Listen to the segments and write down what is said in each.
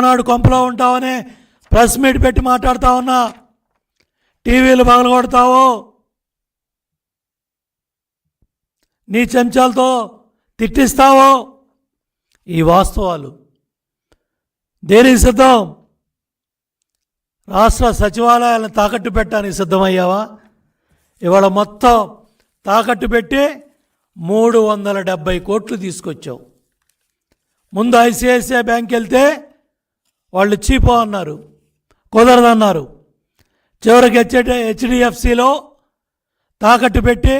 నాడు కొంపలో ఉంటావనే press meet పెట్టి మాట్లాడుతా ఉన్నా. టీవీలు పగలగొడతావు? నీ చెంచాలతో తిట్టిస్తావో? ఈ వాస్తవాలు. దేనికి సిద్ధం? రాష్ట్ర సచివాలయాలను తాకట్టు పెట్టడానికి సిద్ధమయ్యావా? ఇవాళ మొత్తం తాకట్టు పెట్టి మూడు వందల డెబ్బై కోట్లు తీసుకొచ్చావు. ముందు ఐసిఐసిఐ బ్యాంక్ వెళ్తే వాళ్ళు చీపో అన్నారు కుదరదన్నారు చివరికి హెచ్ హెచ్డిఎఫ్సిలో తాకట్టు పెట్టి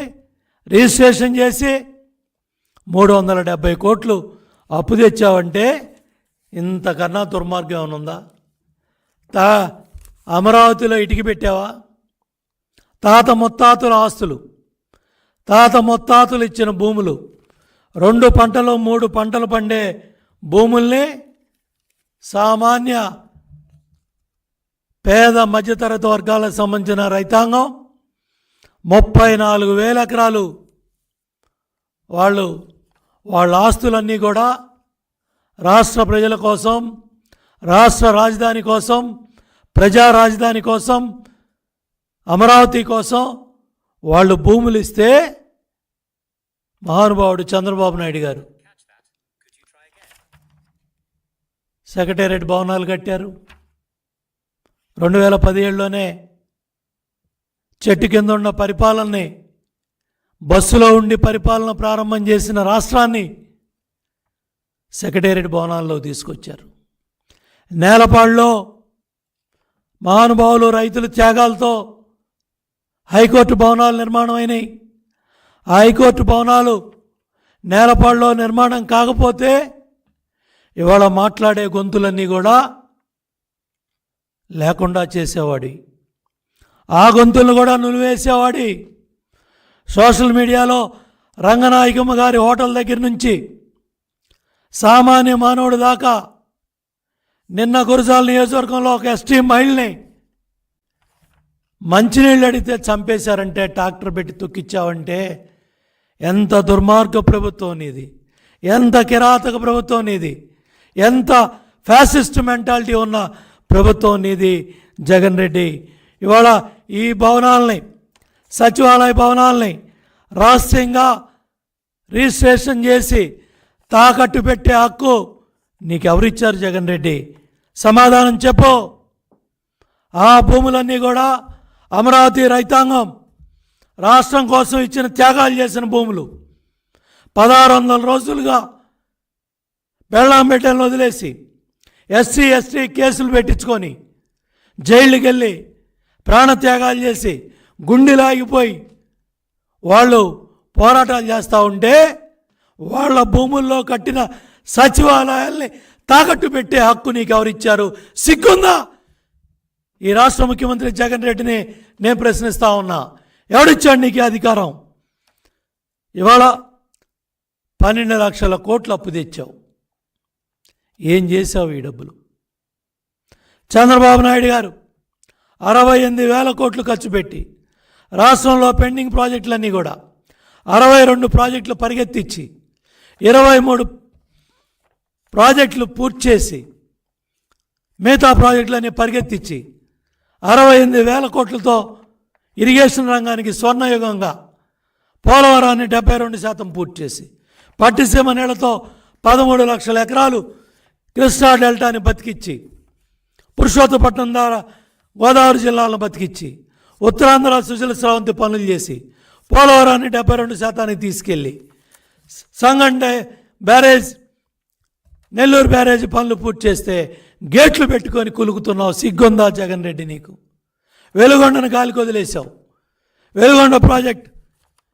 రిజిస్ట్రేషన్ చేసి మూడు వందల డెబ్బై కోట్లు అప్పు తెచ్చావంటే ఇంతకన్నా దుర్మార్గం ఏమైనా ఉందా? తా అమరావతిలో ఇటుకి పెట్టావా? తాత ముత్తాతుల ఆస్తులు తాత ముత్తాతులు ఇచ్చిన భూములు రెండు పంటలు మూడు పంటలు పండే భూముల్ని సామాన్య పేద మధ్యతరగతి వర్గాలకు సంబంధించిన రైతాంగం ముప్పై నాలుగు వేల ఎకరాలు. వాళ్ళు వాళ్ళ ఆస్తులన్నీ కూడా రాష్ట్ర ప్రజల కోసం రాష్ట్ర రాజధాని కోసం ప్రజా రాజధాని కోసం అమరావతి కోసం వాళ్ళు భూములు ఇస్తే మహానుభావుడు చంద్రబాబు నాయుడు గారు. సెక్రటేరియట్ భవనాలు కట్టారు. రెండు వేల పదిహేడులోనే చెట్టు కింద ఉన్న పరిపాలనని బస్సులో ఉండి పరిపాలన ప్రారంభం చేసిన రాష్ట్రాన్ని సెక్రటేరియట్ భవనాల్లో తీసుకొచ్చారు. నేలపాడులో మహానుభావులు రైతుల త్యాగాలతో హైకోర్టు భవనాలు నిర్మాణం అయినాయి హైకోర్టు భవనాలు నేలపాడులో నిర్మాణం కాకపోతే ఇవాళ మాట్లాడే గొంతులన్నీ కూడా లేకుండా చేసేవాడి. ఆ గొంతులను కూడా నులివేసేవాడి. సోషల్ మీడియాలో రంగనాయకమ్మ గారి హోటల్ దగ్గర నుంచి సామాన్య మానవుడి దాకా నిన్న గురజాల నియోజకవర్గంలో ఒక ఎస్టీ మహిళని మంచినీళ్ళు అడిగితే చంపేశారంటే ట్రాక్టర్ పెట్టి తొక్కిచ్చావంటే ఎంత దుర్మార్గ ప్రభుత్వం నీది ఎంత కిరాతక ప్రభుత్వం నీది ఎంత ఫ్యాసిస్ట్ మెంటాలిటీ ఉన్న ప్రభుత్వం నీది జగన్ రెడ్డి. ఇవాళ ఈ భవనాలని సచివాలయ భవనాలని రహస్యంగా రిజిస్ట్రేషన్ చేసి తాకట్టు పెట్టే హక్కు నీకెవరిచ్చారు జగన్ రెడ్డి? సమాధానం చెప్పు. ఆ భూములన్నీ కూడా అమరావతి రైతాంగం రాష్ట్రం కోసం ఇచ్చిన త్యాగాలు చేసిన భూములు. పదహారు వందల రోజులుగా బెళ్ళాంపేటలను వదిలేసి ఎస్సీ ఎస్టీ కేసులు పెట్టించుకొని జైళ్ళకి వెళ్ళి ప్రాణత్యాగాలు చేసి గుండెలాగిపోయి వాళ్ళు పోరాటాలు చేస్తూ ఉంటే వాళ్ళ భూముల్లో కట్టిన సచివాలయాల్ని తాకట్టు పెట్టే హక్కు నీకు ఎవరిచ్చారు సిగ్గుందా? ఈ రాష్ట్ర ముఖ్యమంత్రి జగన్ రెడ్డిని నేను ప్రశ్నిస్తా ఉన్నా. ఎవడిచ్చాడు నీకు అధికారం? ఇవాళ పన్నెండు లక్షల కోట్లు అప్పు తెచ్చావు. ఏం చేసావు ఈ డబ్బులు? చంద్రబాబు నాయుడు గారు అరవై ఎనిమిది వేల కోట్లు ఖర్చు పెట్టి రాష్ట్రంలో పెండింగ్ ప్రాజెక్టులన్నీ కూడా అరవై రెండు ప్రాజెక్టులు పరిగెత్తించి ఇరవై మూడు ప్రాజెక్టులు పూర్తి చేసి మిగతా ప్రాజెక్టులన్నీ పరిగెత్తించి అరవై ఎనిమిది వేల కోట్లతో ఇరిగేషన్ రంగానికి స్వర్ణయుగంగా పోలవరాన్ని డెబ్బై రెండు శాతం పూర్తి చేసి పట్టిసీమ నీళ్ళతో పదమూడు లక్షల ఎకరాలు కృష్ణా డెల్టాని బతికిచ్చి పురుషోత్తపట్నం ద్వారా గోదావరి జిల్లాలను బతికిచ్చి ఉత్తరాంధ్ర సుజల స్రవంతి పనులు చేసి పోలవరాన్ని డెబ్బై రెండు శాతానికి తీసుకెళ్ళి సంగంటే బ్యారేజ్ నెల్లూరు బ్యారేజ్ పనులు పూర్తి చేస్తే గేట్లు పెట్టుకొని కులుకుతున్నావు సిగ్గుందా జగన్ రెడ్డి నీకు? వెలుగొండను గాలికి వదిలేసావు వెలుగొండ ప్రాజెక్ట్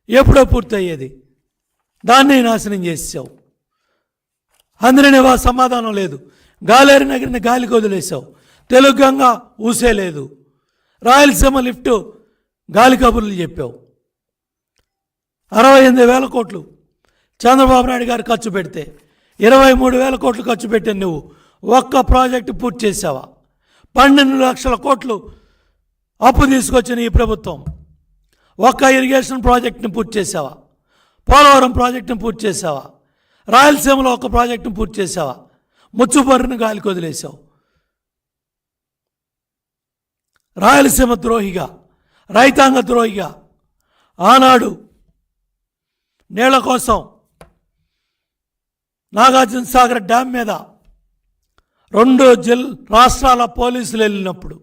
ఎప్పుడో పూర్తయ్యేది. దాన్ని నాశనం చేసావు అందరినివా సమాధానం లేదు. గాలేరు నగరిని గాలికి వదిలేసావు తెలుగు గంగ ఊసే లేదు. రాయలసీమ లిఫ్ట్ గాలి కబుర్లు చెప్పావు. అరవై ఎనిమిది వేల కోట్లు. చంద్రబాబు నాయుడు గారు ఖర్చు పెడితే ఇరవై మూడు వేల కోట్లు ఖర్చు పెట్టాను నువ్వు ఒక్క ప్రాజెక్టు పూర్తి చేసావా పన్నెండు లక్షల కోట్లు అప్పు తీసుకొచ్చిన ఈ ప్రభుత్వం. ఒక్క ఇరిగేషన్ ప్రాజెక్టుని పూర్తి చేసావా పోలవరం ప్రాజెక్టును పూర్తి చేసావా రాయలసీమలో ఒక ప్రాజెక్టును పూర్తి చేసావా ముచ్చుపరును గాలికి వదిలేసావు రాయలసీమ ద్రోహిగా రైతాంగ ద్రోహిగా ఆనాడు నీళ్ళ కోసం నాగార్జున సాగర్ డ్యామ్ మీద రెండు జిల్ రాష్ట్రాల పోలీసులు వెళ్ళినప్పుడు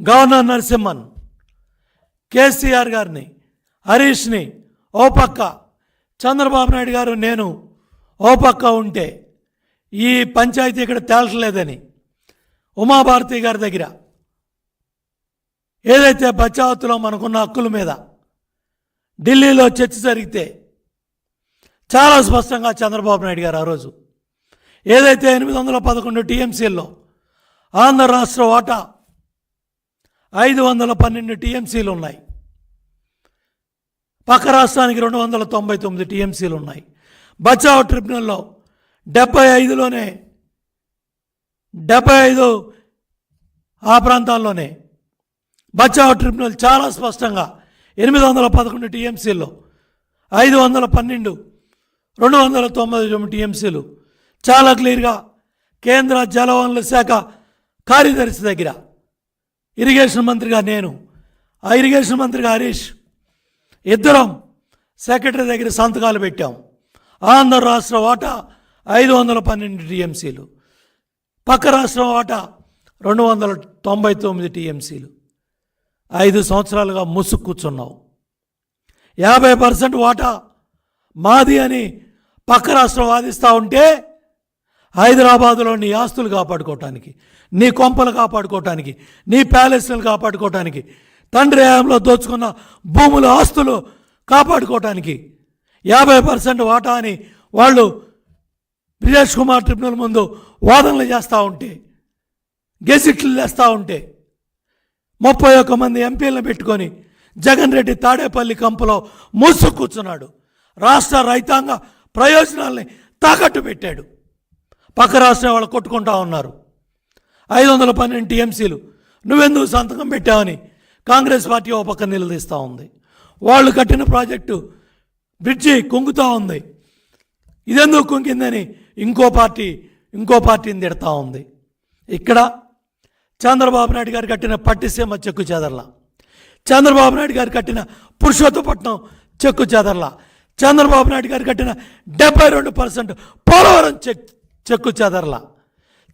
గవర్నర్ నరసింహన్ కేసీఆర్ గారిని హరీష్ని ఓ పక్క చంద్రబాబు నాయుడు గారు నేను ఓ పక్క ఉంటే ఈ పంచాయతీ ఇక్కడ తేల్చలేదని ఉమాభారతి గారి దగ్గర ఏదైతే బచావత్తులో మనకున్న హక్కుల మీద ఢిల్లీలో చర్చ జరిగితే చాలా స్పష్టంగా చంద్రబాబు నాయుడు గారు ఆ రోజు ఏదైతే ఎనిమిది వందల పదకొండు టీఎంసీల్లో ఆంధ్ర రాష్ట్ర వాటా ఐదు వందల పన్నెండు టీఎంసీలు ఉన్నాయి. పక్క రాష్ట్రానికి రెండు వందల తొంభై తొమ్మిది టీఎంసీలు ఉన్నాయి. బచావ్ ట్రిబ్యునల్లో డెబ్బై ఐదులోనే డెబ్బై ఐదు ఆ ప్రాంతాల్లోనే. బచావ్ ట్రిబ్యునల్ చాలా స్పష్టంగా ఎనిమిది వందల పదకొండు టీఎంసీల్లో ఐదు వందల పన్నెండు రెండు వందల తొంభై తొమ్మిది టీఎంసీలు. చాలా క్లియర్గా కేంద్ర జలవనరుల శాఖ కార్యదర్శి దగ్గర ఇరిగేషన్ మంత్రిగా నేను. ఆ ఇరిగేషన్ మంత్రిగా హరీష్ ఇద్దరం సెక్రటరీ దగ్గర సంతకాలు పెట్టాం. ఆంధ్ర రాష్ట్ర వాటా ఐదు వందల పన్నెండు టీఎంసీలు. పక్క రాష్ట్రం వాటా రెండు వందల తొంభై తొమ్మిది టీఎంసీలు. ఐదు సంవత్సరాలుగా ముసుగు కూర్చున్నావు యాభై పర్సెంట్ వాటా మాది అని పక్క రాష్ట్రం వాదిస్తూ ఉంటే హైదరాబాదులో నీ ఆస్తులు కాపాడుకోవటానికి నీ కొంపలు కాపాడుకోవటానికి నీ ప్యాలెస్లు కాపాడుకోవటానికి తండ్రి హయాంలో దోచుకున్న భూముల ఆస్తులు కాపాడుకోవటానికి యాభై పర్సెంట్ వాటా అని వాళ్ళు బ్రిజేష్ కుమార్ ట్రిబ్యునల్ ముందు వాదనలు చేస్తూ ఉంటే గెజిట్లు వేస్తూ ఉంటే ముప్పై ఒక్క మంది ఎంపీలను పెట్టుకొని జగన్ రెడ్డి తాడేపల్లి కంపలో మూసు కూర్చున్నాడు. రాష్ట్ర రైతాంగ ప్రయోజనాల్ని తాకట్టు పెట్టాడు. పక్క రాష్ట్రం వాళ్ళు కొట్టుకుంటా ఉన్నారు. ఐదు వందల పన్నెండు టీఎంసీలు నువ్వెందుకు సంతకం పెట్టావని కాంగ్రెస్ పార్టీ ఓ పక్కన నిలదీస్తూ ఉంది. వాళ్ళు కట్టిన ప్రాజెక్టు బ్రిడ్జి కుంగుతూ ఉంది. ఇదెందుకు కుంగిందని ఇంకో పార్టీ ఇంకో పార్టీని తిడతా ఉంది. ఇక్కడ చంద్రబాబు నాయుడు గారు కట్టిన పట్టిసీమ చెక్కు చెదర్ల. చంద్రబాబు నాయుడు గారు కట్టిన పురుషోత్తపట్నం చెక్కు చెదర్ల. చంద్రబాబు నాయుడు గారు కట్టిన డెబ్బై రెండు పర్సెంట్ పోలవరం చెక్ చెక్కు చెదర్ల.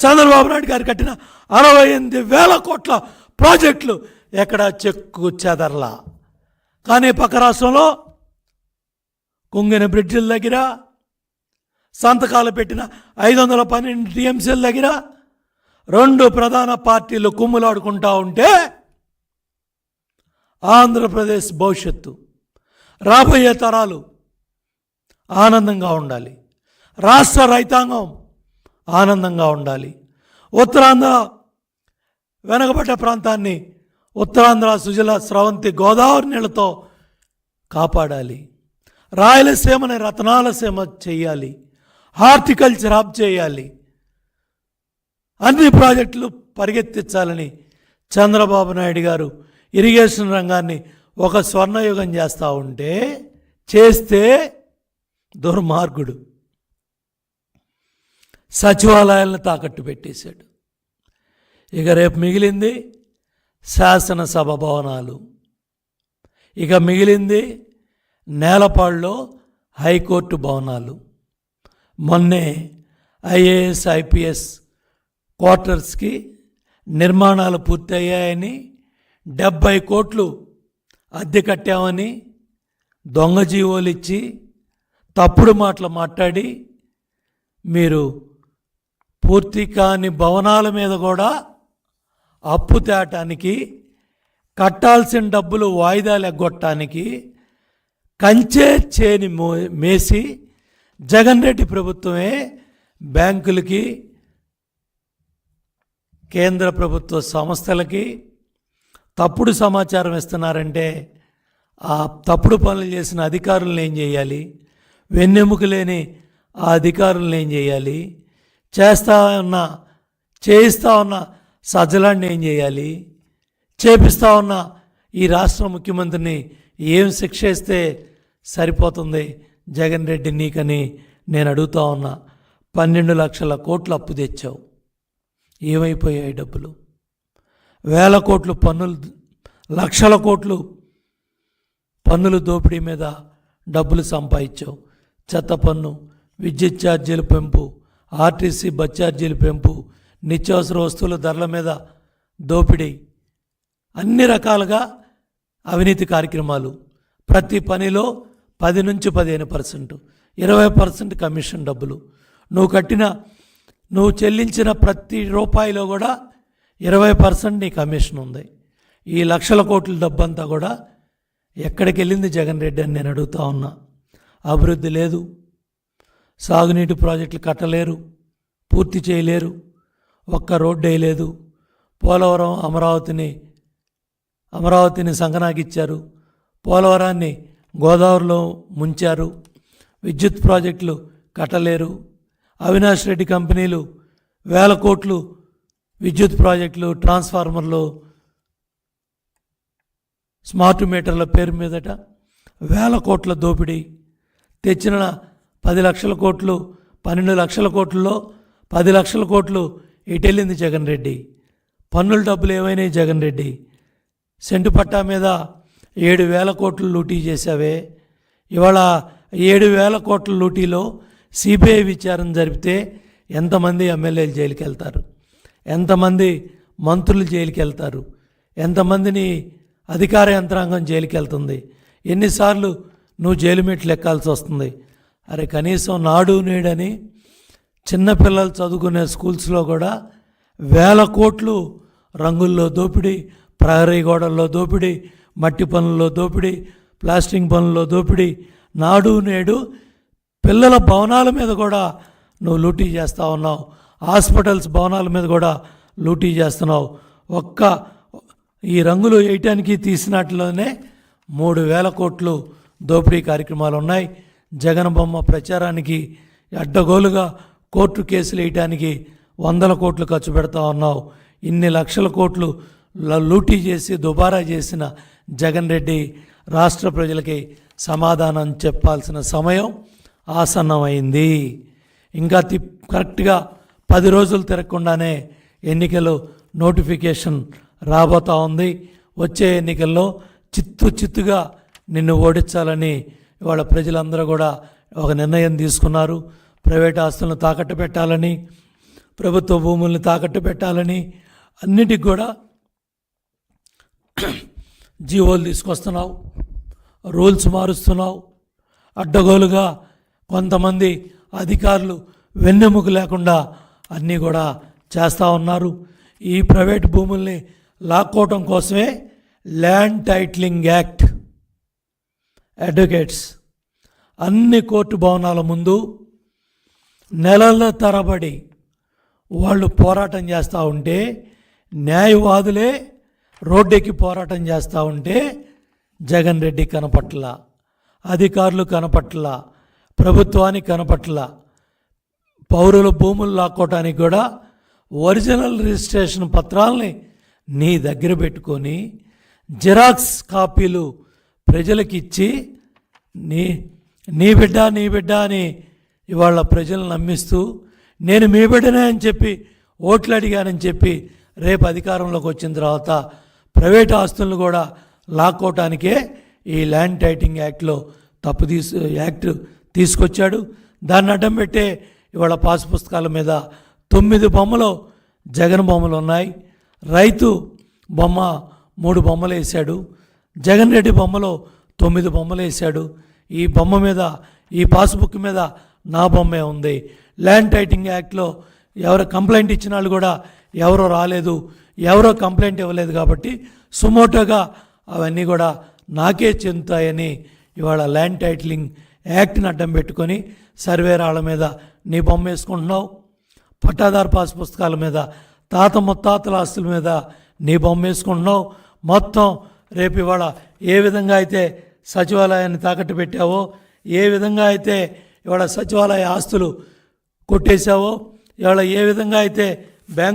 చంద్రబాబు నాయుడు గారు కట్టిన అరవై ఎనిమిది వేల కోట్ల ప్రాజెక్టులు ఎక్కడ చెక్కు చెదర్ల. కానీ పక్క రాష్ట్రంలో కుంగిన బ్రిడ్జిల దగ్గర సంతకాలు పెట్టిన ఐదు వందల పన్నెండు టీఎంసీల దగ్గర రెండు ప్రధాన పార్టీలు కుమ్ములాడుకుంటా ఉంటే ఆంధ్రప్రదేశ్ భవిష్యత్తు రాబోయే తరాలు ఆనందంగా ఉండాలి. రాష్ట్ర రైతాంగం ఆనందంగా ఉండాలి. ఉత్తరాంధ్ర వెనకబడ్డ ప్రాంతాన్ని ఉత్తరాంధ్ర సుజల స్రవంతి గోదావరి నీళ్ళతో కాపాడాలి. రాయలసీమని రతనాలసీమ చేయాలి. హార్టికల్చర్ హబ్ చేయాలి. అన్ని ప్రాజెక్టులు పరిగెత్తించాలని చంద్రబాబు నాయుడు గారు ఇరిగేషన్ రంగాన్ని ఒక స్వర్ణయుగం చేస్తూ ఉంటే చేస్తే దుర్మార్గుడు. సచివాలయాలను తాకట్టు పెట్టేశాడు. ఇక రేపు మిగిలింది శాసనసభ భవనాలు. ఇక మిగిలింది నేలపాడులో హైకోర్టు భవనాలు. మొన్నే ఐఏఎస్ ఐపీఎస్ క్వార్టర్స్కి నిర్మాణాలు పూర్తయ్యాయని డెబ్బై కోట్లు అద్దె కట్టామని దొంగ జీవోలు ఇచ్చి తప్పుడు మాటలు మాట్లాడి మీరు పూర్తి కాని భవనాల మీద కూడా అప్పు తేటానికి కట్టాల్సిన డబ్బులు వాయిదాలు ఎగ్గొట్టడానికి కంచే చేని మో మేసి జగన్ రెడ్డి ప్రభుత్వమే బ్యాంకులకి కేంద్ర ప్రభుత్వ సంస్థలకి తప్పుడు సమాచారం ఇస్తున్నారంటే ఆ తప్పుడు పనులు చేసిన అధికారులను ఏం చేయాలి? వెన్నెముక లేని ఆ అధికారులను ఏం చేయాలి? చేస్తా ఉన్న చేయిస్తా ఉన్న సజ్జలాన్ని ఏం చేయాలి? చేపిస్తా ఉన్న ఈ రాష్ట్ర ముఖ్యమంత్రిని ఏం శిక్ష ఇస్తే సరిపోతుంది? జగన్ రెడ్డి నీకని నేను అడుగుతా ఉన్నా. పన్నెండు లక్షల కోట్లు అప్పు తెచ్చావు. ఏమైపోయాయి డబ్బులు? వేల కోట్లు పన్నులు లక్షల కోట్లు పన్నుల దోపిడీ మీద డబ్బులు సంపాదించావు. చెత్త పన్ను విద్యుత్ ఛార్జీలు పెంపు ఆర్టీసీ బస్ ఛార్జీలు పెంపు నిత్యావసర వస్తువుల ధరల మీద దోపిడీ. అన్ని రకాలుగా అవినీతి కార్యక్రమాలు. ప్రతి పనిలో పది నుంచి పదిహేను పర్సెంట్ ఇరవై పర్సెంట్ కమిషన్ డబ్బులు. నువ్వు కట్టిన నువ్వు చెల్లించిన ప్రతి రూపాయిలో కూడా ఇరవై పర్సెంట్ నీ కమిషన్ ఉంది. ఈ లక్షల కోట్ల డబ్బంతా కూడా ఎక్కడికి వెళ్ళింది జగన్ రెడ్డి అని నేను అడుగుతా ఉన్నా. అభివృద్ధి లేదు. సాగునీటి ప్రాజెక్టులు కట్టలేరు. పూర్తి చేయలేరు. ఒక్క రోడ్డు వేయలేదు పోలవరం అమరావతిని అమరావతిని సంగనాకిచ్చారు పోలవరాన్ని గోదావరిలో ముంచారు. విద్యుత్ ప్రాజెక్టులు కట్టలేరు. అవినాష్ రెడ్డి కంపెనీలు వేల కోట్లు విద్యుత్ ప్రాజెక్టులు ట్రాన్స్ఫార్మర్లు స్మార్ట్ మీటర్ల పేరు మీదట వేల కోట్ల దోపిడీ. తెచ్చిన పది లక్షల కోట్లు పన్నెండు లక్షల కోట్లలో పది లక్షల కోట్లు ఎటెళ్ళింది జగన్ రెడ్డి? పన్నుల డబ్బులు ఏమైనాయి జగన్ రెడ్డి? సెంటు పట్టా మీద ఏడు వేల కోట్లు లూటీ చేశావే. ఇవాళ ఏడు వేల కోట్ల లూటీలో సిబిఐ విచారణ జరిపితే ఎంతమంది ఎమ్మెల్యేలు జైలుకి వెళ్తారు ఎంతమంది మంత్రులు జైలుకి వెళ్తారు ఎంతమందిని అధికార యంత్రాంగం జైలుకి వెళ్తుంది ఎన్నిసార్లు నువ్వు జైలు మెట్లు ఎక్కాల్సి వస్తుంది? అరే కనీసం నాడు నేడని చిన్నపిల్లలు చదువుకునే స్కూల్స్లో కూడా వేల కోట్లు రంగుల్లో దోపిడీ ప్రహరీ గోడల్లో దోపిడీ మట్టి పనుల్లో దోపిడీ ప్లాస్టింగ్ పనుల్లో దోపిడీ నాడు నేడు పిల్లల భవనాల మీద కూడా నువ్వు లూటీ చేస్తూ ఉన్నావు. హాస్పిటల్స్ భవనాల మీద కూడా లూటీ చేస్తున్నావు. ఒక్క ఈ రంగులు వేయటానికి తీసినట్లోనే మూడు వేల కోట్లు దోపిడీ కార్యక్రమాలు ఉన్నాయి. జగన్ బొమ్మ ప్రచారానికి అడ్డగోలుగా కోర్టు కేసులు వేయడానికి వందల కోట్లు ఖర్చు పెడతా ఉన్నావు. ఇన్ని లక్షల కోట్లు లూటీ చేసి దుబారా చేసిన జగన్ రెడ్డి రాష్ట్ర ప్రజలకి సమాధానం చెప్పాల్సిన సమయం ఆసన్నమైంది. ఇంకా తి కరెక్ట్గా పది రోజులు తిరగకుండానే ఎన్నికలు నోటిఫికేషన్ రాబోతా ఉంది. వచ్చే ఎన్నికల్లో చిత్తు చిత్తుగా నిన్ను ఓడించాలని ఇవాళ ప్రజలందరూ కూడా ఒక నిర్ణయం తీసుకున్నారు. ప్రైవేట్ ఆస్తులను తాకట్టు పెట్టాలని ప్రభుత్వ భూముల్ని తాకట్టు పెట్టాలని అన్నిటికి కూడా జీవోలు తీసుకొస్తున్నావు రూల్స్ మారుస్తున్నావు. అడ్డగోలుగా కొంతమంది అధికారులు వెన్నెముక లేకుండా అన్నీ కూడా చేస్తూ ఉన్నారు. ఈ ప్రైవేట్ భూముల్ని లాక్కోవటం కోసమే ల్యాండ్ టైట్లింగ్ యాక్ట్ అడ్వకేట్స్ అన్ని కోర్టు భవనాల ముందు నెలల తరబడి వాళ్ళు పోరాటం చేస్తూ ఉంటే న్యాయవాదులే రోడ్డెక్కి పోరాటం చేస్తూ ఉంటే జగన్ రెడ్డి కనపట్ల అధికారులు కనపట్ల ప్రభుత్వానికి కనపట్ల పౌరుల భూములు లాక్కోవటానికి కూడా ఒరిజినల్ రిజిస్ట్రేషన్ పత్రాలని నీ దగ్గర పెట్టుకొని జిరాక్స్ కాపీలు ప్రజలకిచ్చి నీ నీ బిడ్డ నీ బిడ్డ అని ఇవాళ ప్రజలను నమ్మిస్తూ నేను మీ బిడ్డనే అని చెప్పి ఓట్లు అడిగానని చెప్పి రేపు అధికారంలోకి వచ్చిన తర్వాత ప్రైవేట్ ఆస్తులను కూడా లాక్కోవటానికే ఈ ల్యాండ్ టైటింగ్ యాక్ట్లో తప్పు తీసు యాక్ట్ తీసుకొచ్చాడు. దాన్ని అడ్డం పెట్టే ఇవాళ పాస్ పుస్తకాల మీద తొమ్మిది బొమ్మలు జగన్ బొమ్మలు ఉన్నాయి. రైతు బొమ్మ మూడు బొమ్మలు వేశాడు. జగన్ రెడ్డి బొమ్మలో తొమ్మిది బొమ్మలు వేశాడు. ఈ బొమ్మ మీద ఈ పాస్బుక్ మీద నా బొమ్మే ఉంది. ల్యాండ్ టైటింగ్ యాక్ట్లో ఎవరు కంప్లైంట్ ఇచ్చిన వాళ్ళు కూడా ఎవరో రాలేదు. ఎవరో కంప్లైంట్ ఇవ్వలేదు కాబట్టి సుమోటోగా అవన్నీ కూడా నాకే చెందుతాయని ఇవాళ ల్యాండ్ టైటిలింగ్ యాక్ట్ని అడ్డం పెట్టుకొని సర్వేరాళ్ళ మీద నీ బొమ్మ వేసుకుంటున్నావు. పట్టాదారు పాస్ పుస్తకాల మీద తాత ముత్తాతల ఆస్తుల మీద నీ బొమ్మ వేసుకుంటున్నావు. మొత్తం రేపు ఇవాళ ఏ విధంగా అయితే సచివాలయాన్ని తాకట్టు పెట్టావో ఏ విధంగా అయితే ఇవాళ సచివాలయ ఆస్తులు కొట్టేశావో ఇవాళ ఏ విధంగా అయితే బ్యాంక్